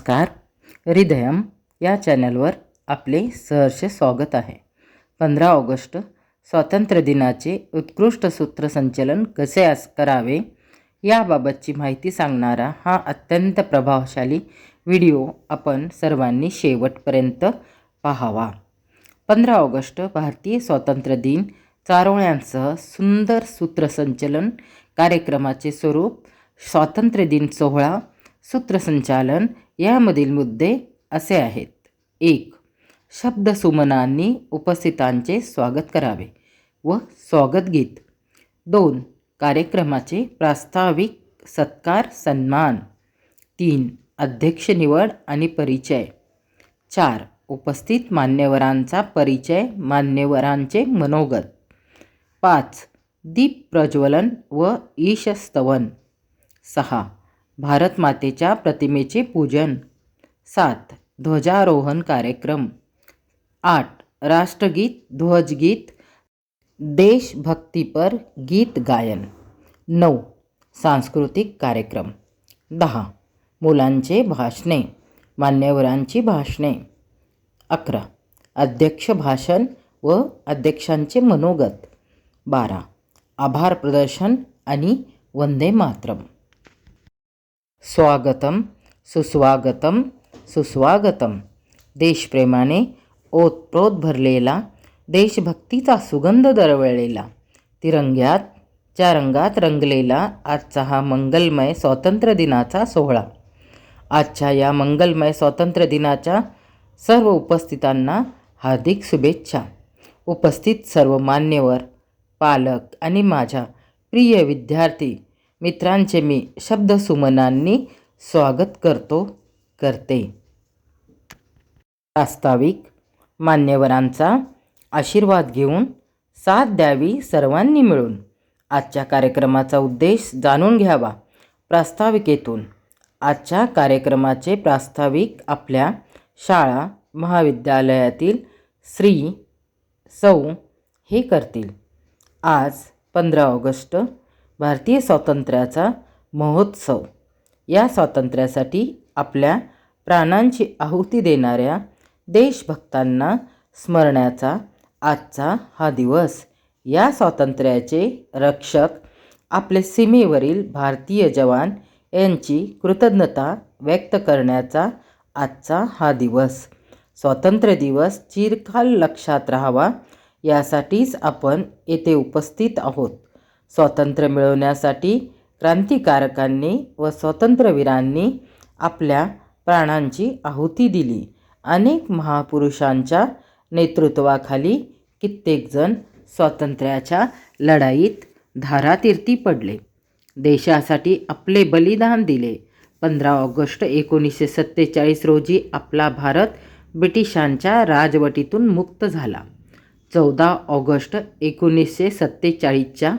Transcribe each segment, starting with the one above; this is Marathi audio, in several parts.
नमस्कार. हृदयम या चॅनलवर आपले सहर्ष स्वागत आहे. पंधरा ऑगस्ट स्वातंत्र्य दिनाचे उत्कृष्ट सूत्रसंचलन कसे अस करावे याबाबतची माहिती सांगणारा हा अत्यंत प्रभावशाली व्हिडिओ आपण सर्वांनी शेवटपर्यंत पाहावा. पंधरा ऑगस्ट भारतीय स्वातंत्र्य दिन चारोळ्यांसह सुंदर सूत्रसंचलन कार्यक्रमाचे स्वरूप स्वातंत्र्य दिन सोहळा सूत्रसंचालन यामधील मुद्दे असे आहेत. एक शब्दसुमनांनी उपस्थितांचे स्वागत करावे व स्वागत गीत. दोन कार्यक्रमाचे प्रास्ताविक सत्कार सन्मान. तीन अध्यक्ष निवड आणि परिचय. चार उपस्थित मान्यवरांचा परिचय मान्यवरांचे मनोगत. पाच दीप प्रज्वलन व ईशस्तवन. सहा भारतमातेच्या प्रतिमेचे पूजन. सात. ध्वजारोहण कार्यक्रम. आठ. राष्ट्रगीत ध्वजगीत देशभक्तीपर गीत गायन. नऊ. सांस्कृतिक कार्यक्रम. दहा. मुलांचे भाषणे मान्यवरांची भाषणे. अकरा. अध्यक्ष भाषण व अध्यक्षांचे मनोगत. बारा. आभार प्रदर्शन आणि वंदे मातरम. स्वागतम सुस्वागतम सुस्वागतम. देशप्रेमाने ओतप्रोत भरलेला देशभक्तीचा सुगंध दरवळलेला तिरंग्यात च्या रंगात रंगलेला आजचा हा मंगलमय स्वातंत्र्य दिनाचा सोहळा. आजच्या या मंगलमय स्वातंत्र्य दिनाच्या सर्व उपस्थितांना हार्दिक शुभेच्छा. उपस्थित सर्व मान्यवर पालक आणि माझ्या प्रिय विद्यार्थी मित्रांचे मी शब्दसुमनांनी स्वागत करतो करते. प्रास्ताविक मान्यवरांचा आशीर्वाद घेऊन साथ द्यावी सर्वांनी मिळून. आजच्या कार्यक्रमाचा उद्देश जाणून घ्यावा. प्रास्ताविकेतून. आजच्या कार्यक्रमाचे प्रास्ताविक आपल्या शाळा महाविद्यालयातील श्री सौ हे करतील. आज पंधरा ऑगस्ट भारतीय स्वातंत्र्याचा महोत्सव. या स्वातंत्र्यासाठी आपल्या प्राणांची आहुती देणाऱ्या देशभक्तांना स्मरण्याचा आजचा हा दिवस. या स्वातंत्र्याचे रक्षक आपले सीमेवरील भारतीय जवान यांची कृतज्ञता व्यक्त करण्याचा आजचा हा दिवस. स्वातंत्र्य दिवस चिरकाल लक्षात राहावा यासाठीच आपण येथे उपस्थित आहोत. स्वातंत्र्य मिळवण्यासाठी क्रांतिकारकांनी व स्वातंत्र्यवीरांनी आपल्या प्राणांची आहुती दिली. अनेक महापुरुषांच्या नेतृत्वाखाली कित्येकजण स्वातंत्र्याच्या लढाईत धारातीर्थी पडले. देशासाठी आपले बलिदान दिले. पंधरा ऑगस्ट एकोणीसशे सत्तेचाळीस रोजी आपला भारत ब्रिटिशांच्या राजवटीतून मुक्त झाला. चौदा ऑगस्ट एकोणीसशे सत्तेचाळीसच्या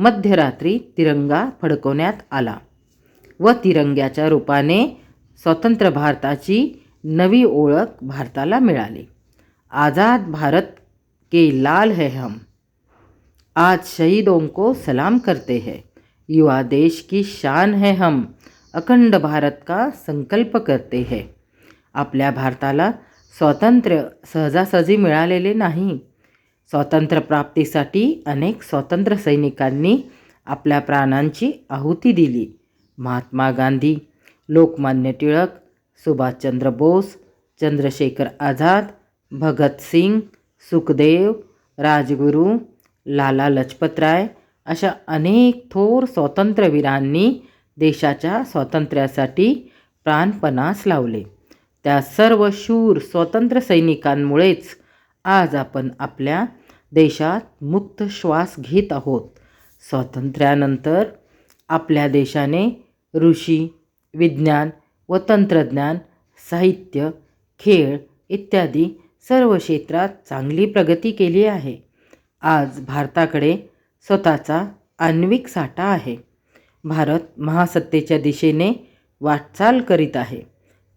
मध्यरात्री तिरंगा फडकवण्यात आला व तिरंग्याच्या रूपाने स्वतंत्र भारताची नवी ओळख भारताला मिळाली. आझाद भारत के लाल है हम. आज शहीदों को सलाम करते हैं. युवा देश की शान है हम. अखंड भारत का संकल्प करते हैं. आपल्या भारताला स्वातंत्र्य सहजासहजी मिळालेले नाही. स्वातंत्र्यप्राप्तीसाठी अनेक स्वातंत्र्य सैनिकांनी आपल्या प्राणांची आहुती दिली. महात्मा गांधी लोकमान्य टिळक सुभाषचंद्र बोस चंद्रशेखर आझाद भगतसिंग सुखदेव राजगुरू लाला लजपतराय अशा अनेक थोर स्वातंत्र्यवीरांनी देशाच्या स्वातंत्र्यासाठी प्राणपणास लावले. त्या सर्व शूर स्वातंत्र्य सैनिकांमुळेच आज आपण आपल्या देशात मुक्त श्वास घेत आहोत. स्वातंत्र्यानंतर आपल्या देशाने ऋषी विज्ञान व तंत्रज्ञान साहित्य खेळ इत्यादी सर्व क्षेत्रात चांगली प्रगती केली आहे. आज भारताकडे स्वतःचा आण्विक साठा आहे. भारत महासत्तेच्या दिशेने वाटचाल करीत आहे.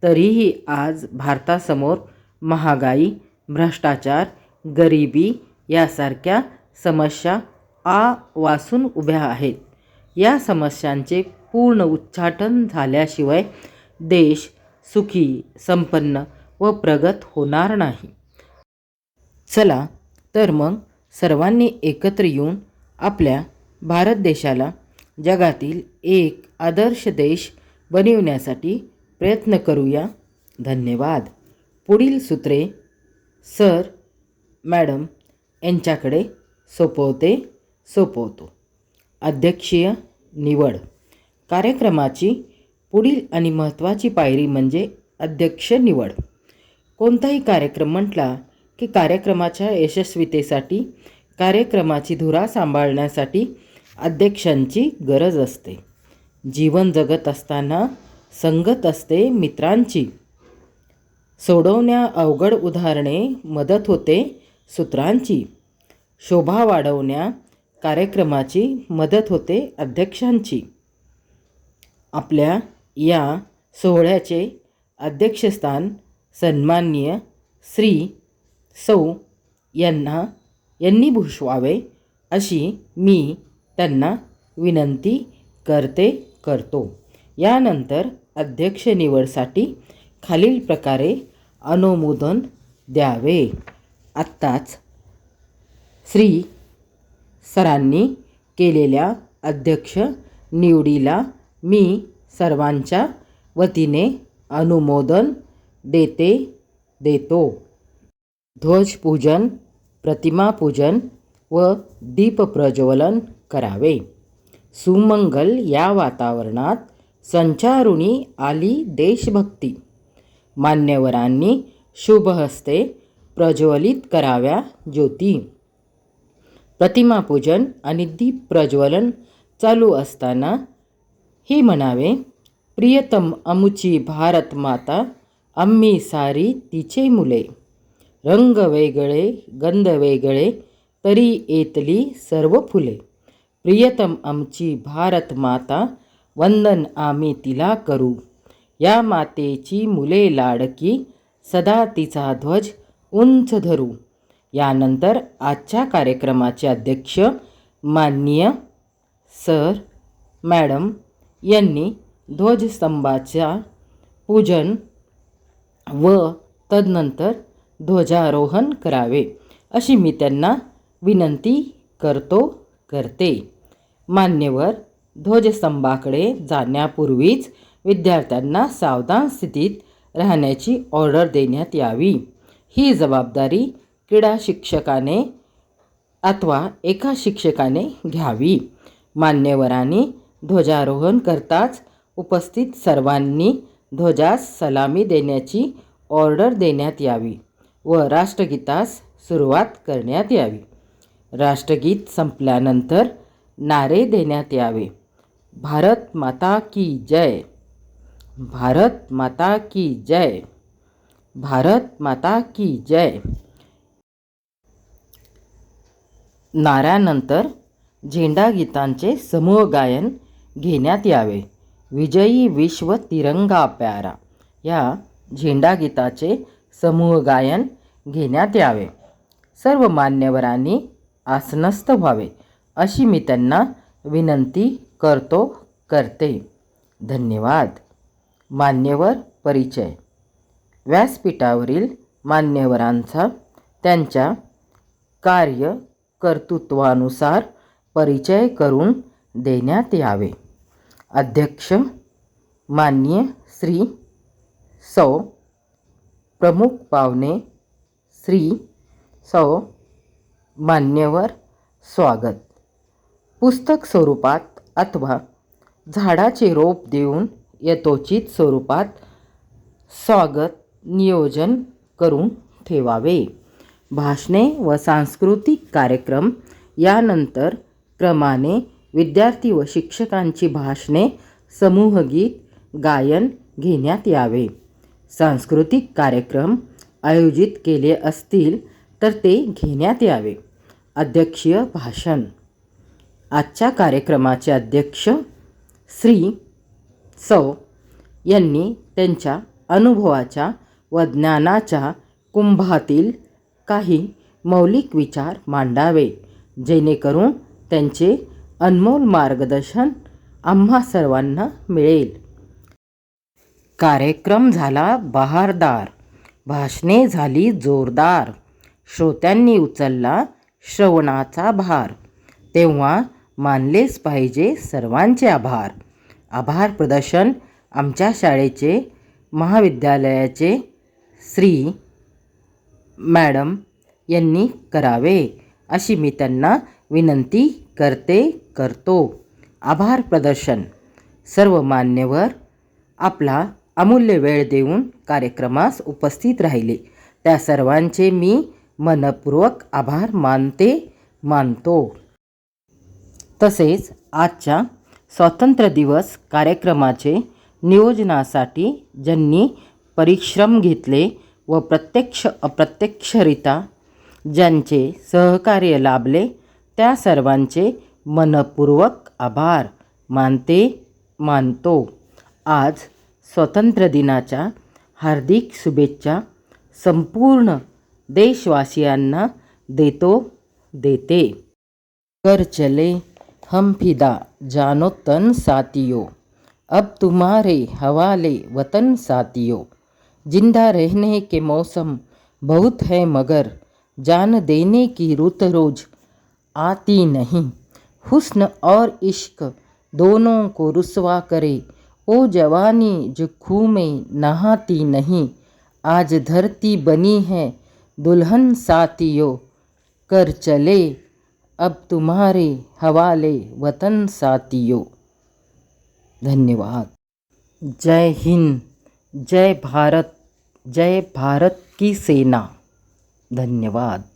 तरीही आज भारतासमोर महागाई भ्रष्टाचार गरिबी यासारख्या समस्या आ वासून उभ्या आहेत. या समस्यांचे पूर्ण उच्चाटन झाल्याशिवाय देश सुखी संपन्न व प्रगत होणार नाही. चला तर मग सर्वांनी एकत्र येऊन आपल्या भारत देशाला जगातील एक आदर्श देश बनविण्यासाठी प्रयत्न करूया. धन्यवाद. पुढील सूत्रे सर मॅडम यांच्याकडे सोपवते सोपवतो. अध्यक्षीय निवड. कार्यक्रमाची पुढील आणि महत्त्वाची पायरी म्हणजे अध्यक्ष निवड. कोणताही कार्यक्रम म्हटला की कार्यक्रमाच्या यशस्वीतेसाठी कार्यक्रमाची धुरा सांभाळण्यासाठी अध्यक्षांची गरज असते. जीवन जगत असताना संगत असते मित्रांची. सोडवण्या अवघड उदाहरणे मदत होते सूत्रांची शोभा वाढवण्या कार्यक्रमाची मदत होते अध्यक्षांची. आपल्या या सोहळ्याचे अध्यक्षस्थान सन्माननीय श्री सौ यांना यांनी भूषवावे अशी मी त्यांना विनंती करते करतो. यानंतर अध्यक्ष निवडसाठी खालील प्रकारे अनुमोदन द्यावे. आत्ताच श्री सरांनी केलेल्या अध्यक्ष निवडीला मी सर्वांच्या वतीने अनुमोदन देते देतो. ध्वजपूजन प्रतिमापूजन व दीपप्रज्वलन करावे. सुमंगल या वातावरणात संचारुणी आली देशभक्ती. मान्यवरांनी शुभहस्ते प्रज्वलित कराव्या ज्योती. प्रतिमापूजन आणि दीप प्रज्वलन चालू असताना ही म्हणावे प्रियतम अमुची भारत माता आम्ही सारी तिचे मुले. रंग वेगळे गंध वेगळे तरी येतली सर्व फुले. प्रियतम आमची भारत माता वंदन आम्ही तिला करू. या मातेची मुले लाडकी सदा तिचा ध्वज उंच धरू यानंतर आजच्या कार्यक्रमाचे अध्यक्ष माननीय सर मॅडम यांनी ध्वजस्तंभाच्या पूजन व तदनंतर ध्वजारोहण करावे अशी मी त्यांना विनंती करतो करते. मान्यवर ध्वजस्तंभाकडे जाण्यापूर्वीच विद्यार्थ्यांना सावधान स्थितीत राहण्याची ऑर्डर देण्यात यावी. ही जबाबदारी क्रीडा शिक्षकाने अथवा एका शिक्षकाने घ्यावी. मान्यवरांनी ध्वजारोहण करताच उपस्थित सर्वांनी ध्वजास सलामी देण्याची ऑर्डर देण्यात यावी व राष्ट्रगीतास सुरुवात करण्यात यावी. राष्ट्रगीत संपल्यानंतर नारे देण्यात यावे. भारत माता की जय. भारत माता की जय. भारत माता की जय. नाऱ्यानंतर झेंडा गीतांचे समूह गायन घेण्यात यावे. विजयी विश्व तिरंगा प्यारा या झेंडा गीताचे समूह गायन घेण्यात यावे. सर्व मान्यवरांनी आसनस्थ व्हावे अशी मी त्यांना विनंती करतो करते. धन्यवाद. मान्यवर परिचय. व्यासपीठावरील मान्यवरांचा त्यांच्या कार्य कर्तृत्वानुसार परिचय करून देण्यात यावे. अध्यक्ष मान्य श्री सौ प्रमुख पाहुणे श्री सौ मान्यवर स्वागत. पुस्तक स्वरूपात अथवा झाडाचे रोप देऊन यथोचित स्वरूपात स्वागत नियोजन करून ठेवावे. भाषणे व सांस्कृतिक कार्यक्रम यानंतर क्रमाने विद्यार्थी व शिक्षकांची भाषणे समूहगीत गायन घेण्यात यावे. सांस्कृतिक कार्यक्रम आयोजित केले असतील तर ते घेण्यात यावे. अध्यक्षीय भाषण. आजच्या कार्यक्रमाचे अध्यक्ष श्री सौ यांनी त्यांच्या अनुभवाच्या व ज्ञानाच्या कुंभातील काही मौलिक विचार मांडावे. जेणेकरून त्यांचे अनमोल मार्गदर्शन आम्हा सर्वांना मिळेल. कार्यक्रम झाला बहारदार. भाषणे झाली जोरदार. श्रोत्यांनी उचलला श्रवणाचा भार. तेव्हा मानलेच पाहिजे सर्वांचे आभार. आभार प्रदर्शन आमच्या शाळेचे महाविद्यालयाचे श्री मॅडम यांनी करावे अशी मी त्यांना विनंती करते करतो. आभार प्रदर्शन. सर्व मान्यवर आपला अमूल्य वेळ देऊन कार्यक्रमास उपस्थित राहिले. त्या सर्वांचे मी मनपूर्वक आभार मानते मानतो. तसेच आजच्या स्वातंत्र्य दिवस कार्यक्रमाचे नियोजनासाठी ज्यांनी परिश्रम घेतले व प्रत्यक्ष अप्रत्यक्षरित्या ज्यांचे सहकार्य लाभले त्या सर्वांचे मनपूर्वक आभार मानते मानतो. आज स्वातंत्र्य दिनाच्या हार्दिक शुभेच्छा संपूर्ण देशवासियांना देतो देते. कर चले हम फिदा जानो तन साथियो। अब तुम्हारे हवाले वतन साथियो। ज़िंदा रहने के मौसम बहुत है मगर जान देने की रुत रोज आती नहीं। हुस्न और इश्क दोनों को रुसवा करे। ओ जवानी जो खूह में नहाती नहीं, आज धरती बनी है दुल्हन साथियों, कर चले अब तुम्हारे हवाले वतन साथियों। धन्यवाद। जय हिंद, जय भारत। जय भारत की सेना। धन्यवाद।